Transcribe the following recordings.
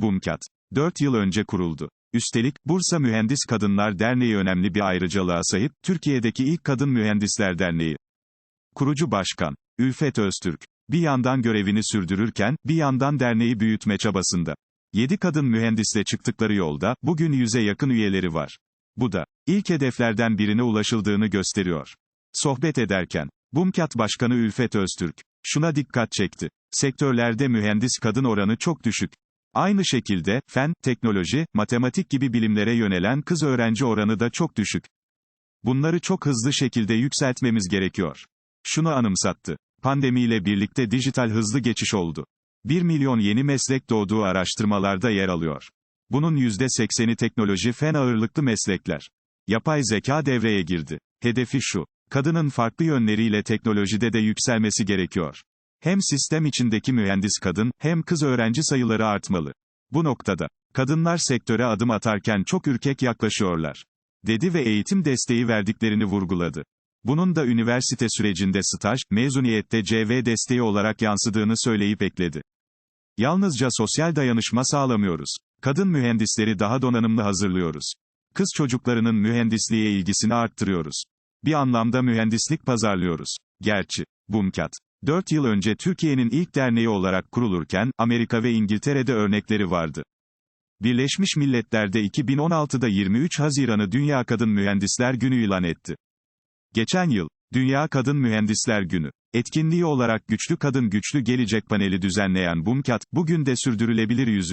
BUMKAT. 4 yıl önce kuruldu. Üstelik, Bursa Mühendis Kadınlar Derneği önemli bir ayrıcalığa sahip, Türkiye'deki ilk kadın mühendisler derneği. Kurucu Başkan, Ülfet Öztürk, bir yandan görevini sürdürürken, bir yandan derneği büyütme çabasında. 7 kadın mühendisle çıktıkları yolda, bugün 100'e yakın üyeleri var. Bu da, ilk hedeflerden birine ulaşıldığını gösteriyor. Sohbet ederken, BUMKAT Başkanı Ülfet Öztürk, şuna dikkat çekti. Sektörlerde mühendis kadın oranı çok düşük. Aynı şekilde, fen, teknoloji, matematik gibi bilimlere yönelen kız öğrenci oranı da çok düşük. Bunları çok hızlı şekilde yükseltmemiz gerekiyor. Şunu anımsattı. Pandemiyle birlikte dijital hızlı geçiş oldu. 1 milyon yeni meslek doğduğu araştırmalarda yer alıyor. Bunun %80'i teknoloji fen ağırlıklı meslekler. Yapay zeka devreye girdi. Hedefi şu. Kadının farklı yönleriyle teknolojide de yükselmesi gerekiyor. Hem sistem içindeki mühendis kadın, hem kız öğrenci sayıları artmalı. Bu noktada, kadınlar sektöre adım atarken çok ürkek yaklaşıyorlar. Dedi ve eğitim desteği verdiklerini vurguladı. Bunun da üniversite sürecinde staj, mezuniyette CV desteği olarak yansıdığını söyleyip ekledi. Yalnızca sosyal dayanışma sağlamıyoruz. Kadın mühendisleri daha donanımlı hazırlıyoruz. Kız çocuklarının mühendisliğe ilgisini arttırıyoruz. Bir anlamda mühendislik pazarlıyoruz. Gerçi, BUMKAT, 4 yıl önce Türkiye'nin ilk derneği olarak kurulurken, Amerika ve İngiltere'de örnekleri vardı. Birleşmiş Milletler'de 2016'da 23 Haziran'ı Dünya Kadın Mühendisler Günü ilan etti. Geçen yıl, Dünya Kadın Mühendisler Günü, etkinliği olarak Güçlü Kadın Güçlü Gelecek paneli düzenleyen BUMKAT, bugün de sürdürülebilir 100.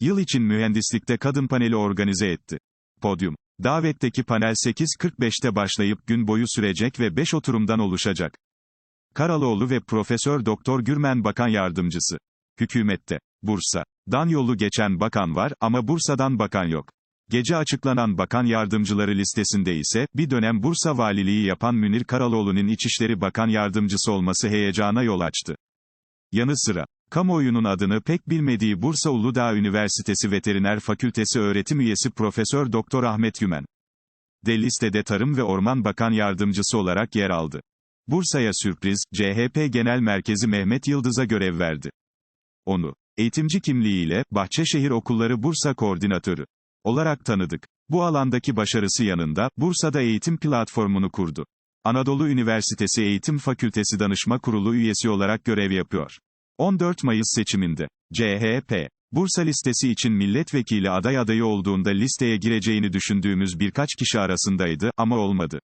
Yıl için mühendislikte kadın paneli organize etti. Podyum. Davetteki panel 8.45'te başlayıp gün boyu sürecek ve 5 oturumdan oluşacak. Karaloğlu ve Profesör Doktor Gürmen Bakan Yardımcısı. Hükümette. Bursa. Dan yolu geçen bakan var ama Bursa'dan bakan yok. Gece açıklanan bakan yardımcıları listesinde ise, bir dönem Bursa valiliği yapan Münir Karaloğlu'nun İçişleri Bakan Yardımcısı olması heyecana yol açtı. Yanı sıra, kamuoyunun adını pek bilmediği Bursa Uludağ Üniversitesi Veteriner Fakültesi öğretim üyesi Profesör Doktor Ahmet Yümen. De listede Tarım ve Orman Bakan Yardımcısı olarak yer aldı. Bursa'ya sürpriz, CHP Genel Merkezi Mehmet Yıldız'a görev verdi. Onu, eğitimci kimliğiyle, Bahçeşehir Okulları Bursa Koordinatörü olarak tanıdık. Bu alandaki başarısı yanında, Bursa'da eğitim platformunu kurdu. Anadolu Üniversitesi Eğitim Fakültesi Danışma Kurulu üyesi olarak görev yapıyor. 14 Mayıs seçiminde, CHP, Bursa listesi için milletvekili aday adayı olduğunda listeye gireceğini düşündüğümüz birkaç kişi arasındaydı, ama olmadı.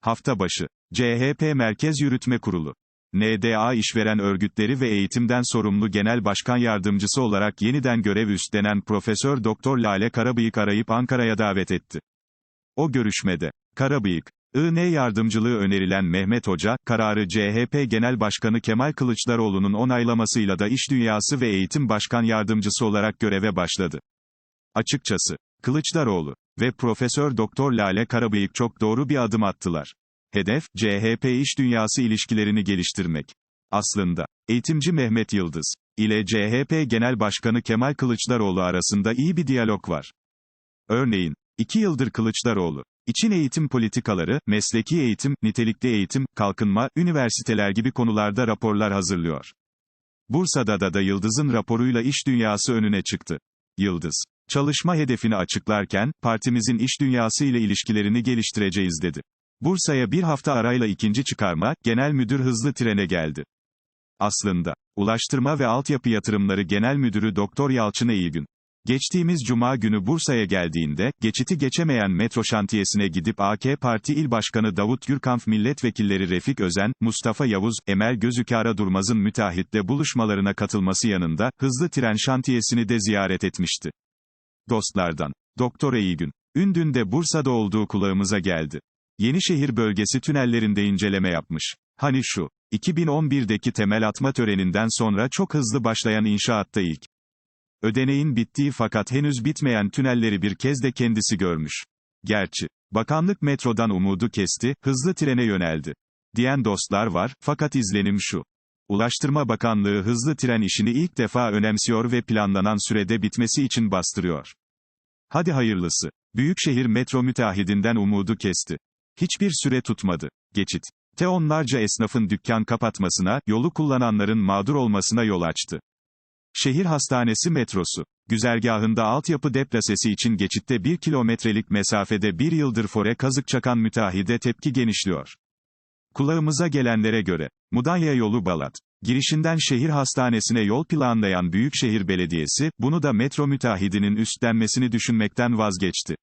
Hafta başı, CHP Merkez Yürütme Kurulu, NDA işveren örgütleri ve eğitimden sorumlu genel başkan yardımcısı olarak yeniden görev üstlenen Profesör Doktor Lale Karabıyık arayıp Ankara'ya davet etti. O görüşmede, Karabıyık, IN yardımcılığı önerilen Mehmet Hoca, kararı CHP Genel Başkanı Kemal Kılıçdaroğlu'nun onaylamasıyla da İş Dünyası ve Eğitim Başkan Yardımcısı olarak göreve başladı. Açıkçası, Kılıçdaroğlu ve Profesör Doktor Lale Karabıyık çok doğru bir adım attılar. Hedef, CHP iş dünyası ilişkilerini geliştirmek. Aslında, eğitimci Mehmet Yıldız ile CHP Genel Başkanı Kemal Kılıçdaroğlu arasında iyi bir diyalog var. Örneğin, iki yıldır Kılıçdaroğlu, için eğitim politikaları, mesleki eğitim, nitelikli eğitim, kalkınma, üniversiteler gibi konularda raporlar hazırlıyor. Bursa'da da da Yıldız'ın raporuyla iş dünyası önüne çıktı. Yıldız, çalışma hedefini açıklarken, partimizin iş dünyası ile ilişkilerini geliştireceğiz dedi. Bursa'ya bir hafta arayla ikinci çıkarma, genel müdür hızlı trene geldi. Aslında, Ulaştırma ve Altyapı Yatırımları Genel Müdürü Doktor Yalçın İyigün, geçtiğimiz cuma günü Bursa'ya geldiğinde, geçiti geçemeyen metro şantiyesine gidip AK Parti İl Başkanı Davut Gürkanf milletvekilleri Refik Özen, Mustafa Yavuz, Emel Gözükara Durmaz'ın müteahhitle buluşmalarına katılması yanında, hızlı tren şantiyesini de ziyaret etmişti. Dostlardan, Doktor İyigün, Ündün de Bursa'da olduğu kulağımıza geldi. Yenişehir bölgesi tünellerinde inceleme yapmış. Hani şu, 2011'deki temel atma töreninden sonra çok hızlı başlayan inşaatta ilk. Ödeneğin bittiği fakat henüz bitmeyen tünelleri bir kez de kendisi görmüş. Gerçi, bakanlık metrodan umudu kesti, hızlı trene yöneldi. Diyen dostlar var, fakat izlenim şu. Ulaştırma Bakanlığı hızlı tren işini ilk defa önemsiyor ve planlanan sürede bitmesi için bastırıyor. Hadi hayırlısı. Büyükşehir metro müteahhidinden umudu kesti. Hiçbir süre tutmadı. Geçit. Te onlarca esnafın dükkan kapatmasına, yolu kullananların mağdur olmasına yol açtı. Şehir Hastanesi metrosu. Güzergahında altyapı deplasesi için geçitte 1 kilometrelik mesafede bir yıldır fore kazık çakan müteahhide tepki genişliyor. Kulağımıza gelenlere göre, Mudanya yolu Balat. Girişinden şehir hastanesine yol planlayan Büyükşehir Belediyesi, bunu da metro müteahhidinin üstlenmesini düşünmekten vazgeçti.